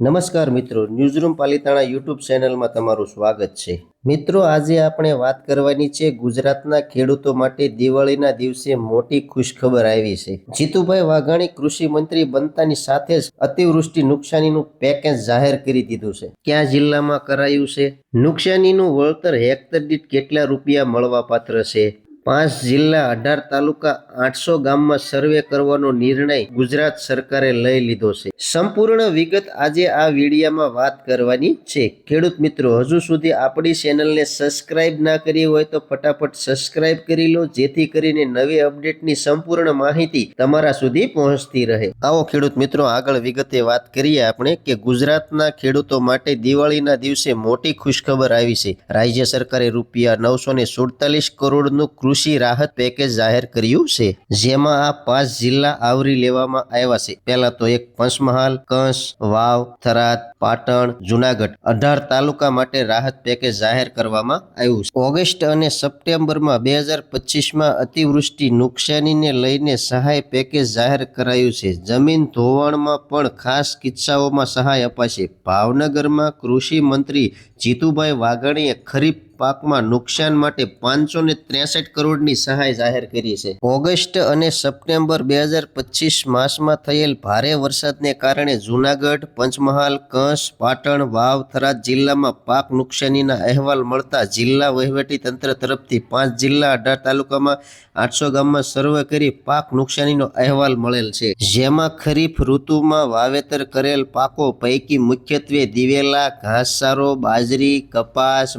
નમસ્કાર મિત્રો newsroom Palitana YouTube ચેનલમાં તમારું સ્વાગત છે. મિત્રો, આજે આપણે વાત કરવાની છે ગુજરાતના ખેડૂતો માટે દિવાળીના દિવસે મોટી ખુશખબર આવી છે. જીતુભાઈ વાઘાણી કૃષિ મંત્રી બનતાની સાથે જ અતિવૃષ્ટિ નુકસાનીનું પેકેજ જાહેર કરી દીધું છે. ક્યાં જિલ્લામાં કરાયું છે? નુકસાનીનું વળતર હેક્ટર દીઠ કેટલા રૂપિયા મળવાપાત્ર છે? પાંચ જિલ્લા અઢાર તાલુકા આઠસો ગામમાં સર્વે કરવાનો નિર્ણય ગુજરાત સરકારે લઈ લીધો છે. સંપૂર્ણ વિગત આજે આ વિડીયામાં વાત કરવાની છે. ખેડૂત મિત્રો, હજુ સુધી આપણી ચેનલને સબસ્ક્રાઇબ ના કરી હોય તો ફટાફટ સબસ્ક્રાઇબ કરી લો, જેથી કરીને નવી અપડેટની સંપૂર્ણ માહિતી તમારા સુધી પહોંચતી રહે. આવો ખેડૂત મિત્રો, આગળ વિગતે વાત કરીએ આપણે કે ગુજરાતના ખેડૂતો માટે દિવાળીના દિવસે મોટી ખુશખબર આવી છે. રાજ્ય સરકારે રૂપિયા નવસો ને સુડતાલીસ કરોડનું કૃષિ રાહત પેકેજ જાહેર કર્યું છે, જેમાં આ પાંચ જિલ્લા આવરી લેવામાં આવ્યા છે. પહેલા તો એક પંચમહાલ કંસ વાવ, થરાદ, પાટણ, જુનાગઢ અઢાર તાલુકા માટે રાહત પેકેજ જાહેર કરવામાં આવ્યું છે. ઓગસ્ટ અને સપ્ટેમ્બરમાં બે હજાર પચીસમાં અતિવૃષ્ટિ નુકસાનીને લઈને સહાય પેકેજ જાહેર કરાયું છે. જમીન ધોવાણમાં પણ ખાસ કિસ્સાઓમાં સહાય અપાશે. ભાવનગરમાં કૃષિ મંત્રી જીતુભાઈ વાઘાણીએ ખરીફ પાકમાં નુકસાન માટે પાંચસો ને ત્રેસઠ કરોડની સહાય જાહેર કરી છે. ઓગસ્ટ અને સપ્ટેમ્બર બે હજાર પચીસ માસમાં થયેલ ભારે વરસાદને કારણે જૂનાગઢ, પંચમહાલ કંસ પાટણ, વાવ થરાદ જિલ્લામાં પાક નુકસાનીના અહેવાલ મળતા જિલ્લા વહીવટી તંત્ર તરફથી પાંચ જિલ્લા અઢાર તાલુકામાં આઠસો ગામમાં સર્વે કરી પાક નુકસાનીનો અહેવાલ મળેલ છે. જેમાં ખરીફ ઋતુમાં વાવેતર કરેલ પાકો પૈકી મુખ્યત્વે દિવેલા, ઘાસચારો, બાજરી, કપાસ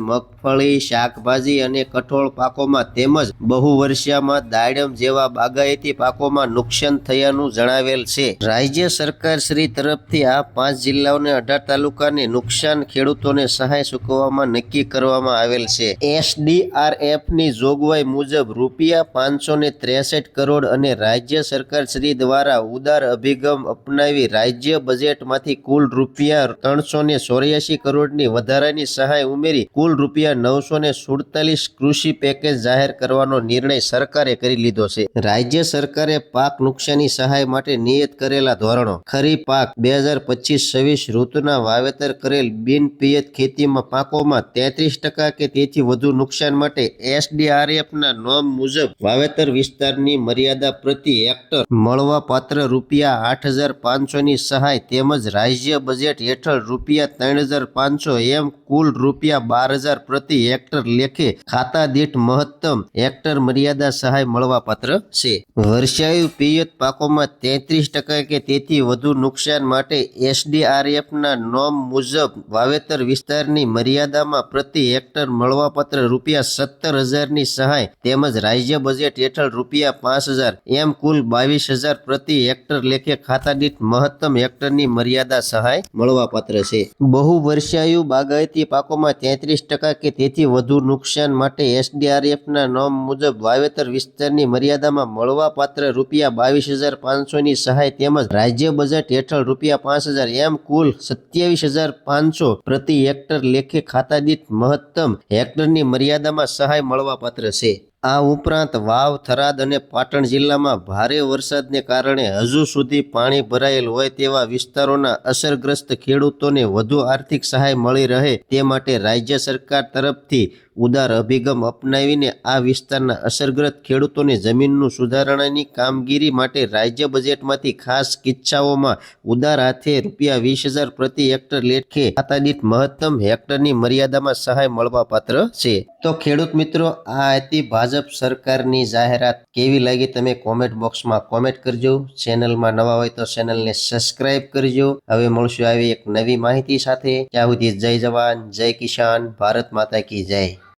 મગફળી શાકભાજી અને કઠોળ પાકોમાં તેમજ બહુવર્ષિયામાં દાડમ જેવા બાગાયતી પાકોમાં નુકસાન થયાનું જણાવેલ છે. રાજ્ય સરકાર શ્રી તરફથી આ પાંચ જિલ્લાઓને અઢાર તાલુકાને નુકસાન ખેડૂતોને સહાય ચૂકવવામાં નક્કી કરવામાં આવેલ છે. એસડીઆરએફની જોગવાઈ મુજબ રૂપિયા પાંચસો ને ત્રેસઠ કરોડ અને રાજ્ય સરકાર શ્રી દ્વારા ઉદાર અભિગમ અપનાવી રાજ્ય બજેટમાંથી કુલ રૂપિયા ત્રણસો ને ચોર્યાસી કરોડની વધારાની સહાય ઉમેરી કુલ રૂપિયા નવસો ને સુડતાલીસ કૃષિ પેકેજ જાહેર કરવાનો નિર્ણય સરકારે કરી લીધો છે. રાજ્ય સરકારે પાક નુકસાની સહાય માટે નિયત કરેલા ધોરણો. ખરીફ પાક બે હજાર પચીસ છવ્વીસ ઋતુના વાવેતર કરેલ બિન પિયત ખેતીમાં પાકોમાં તેત્રીસ ટકા કે તેથી વધુ નુકસાન માટે એસડીઆરએફના નોમ મુજબ વાવેતર વિસ્તારની મર્યાદા પ્રતિ હેક્ટર મળવા પાત્ર રૂપિયા આઠ હજાર પાંચસોની સહાય તેમજ રાજ્ય બજેટ હેઠળ રૂપિયા ત્રણ હજાર પાંચસો એમ કુલ રૂપિયા બાર હજાર પ્રતિ હેક્ટર લેખે ખાતા દીઠ મહત્તમ હેક્ટર મર્યાદા સહાય મળવાપાત્ર છે. વર્ષાયુ પિયત પાકોમાં તેત્રીસ ટકા કે તેથી વધુ નુકસાન માટે એસડીઆરએફના નોમ મુજબ વાવેતર વિસ્તારની મર્યાદામાં પ્રતિ હેક્ટર મળવાપાત્ર રૂપિયા સત્તર હજારની સહાય તેમજ રાજ્ય બજેટ હેઠળ રૂપિયા પાંચ હજાર એમ કુલ બાવીસ હજાર પ્રતિ હેક્ટર લેખે ખાતા દીઠ મહત્તમ હેક્ટરની મર્યાદા સહાય મળવાપાત્ર છે. બહુ વર્ષાયુ બાગાયતી પાકોમાં તેત્રીસ ટકા કે તેથી વધુ નુકસાન માટે એસડીઆરએફના નોમ મુજબ વાવેતર વિસ્તારની મર્યાદામાં મળવાપાત્ર રૂપિયા બાવીસ હજાર પાંચસોની સહાય તેમજ રાજ્ય બજેટ હેઠળ રૂપિયા પાંચ હજાર એમ કુલ સત્યાવીસ હજાર પાંચસો પ્રતિ હેક્ટર લેખે ખાતા દીઠ મહત્તમ હેક્ટરની મર્યાદામાં સહાય મળવાપાત્ર છે. આ ઉપરાંત વાવ, થરાદ અને પાટણ જિલ્લામાં ભારે વરસાદને કારણે હજુ સુધી પાણી ભરાયેલ હોય તેવા વિસ્તારોના અસરગ્રસ્ત ખેડૂતોને વધુ આર્થિક સહાય મળી રહે તે માટે રાજ્ય સરકાર તરફથી ઉદાર અભિગમ અપનાવીને આ વિસ્તારના અસરગ્રસ્ત ખેડૂતોને જમીનનું સુધારણાની કામગીરી માટે રાજ્ય બજેટમાંથી ખાસ કિસ્સાઓમાં ઉદાર હાથે રૂપિયા વીસ હજાર પ્રતિ હેક્ટર લેખે ખાતાદીઠ મહત્તમ હેક્ટરની મર્યાદામાં સહાય મળવાપાત્ર છે. તો ખેડૂત મિત્રો, આ હતી ભાજપ સરકારની જાહેરાત. કેવી લાગી તમે કોમેન્ટ બોક્સમાં કોમેન્ટ કરજો. ચેનલમાં નવા હોય તો ચેનલને સબસ્ક્રાઇબ કરજો. હવે મળશું આવી એક નવી માહિતી સાથે. ત્યાં સુધી જય જવાન, જય કિસાન, ભારત માતા કી જય.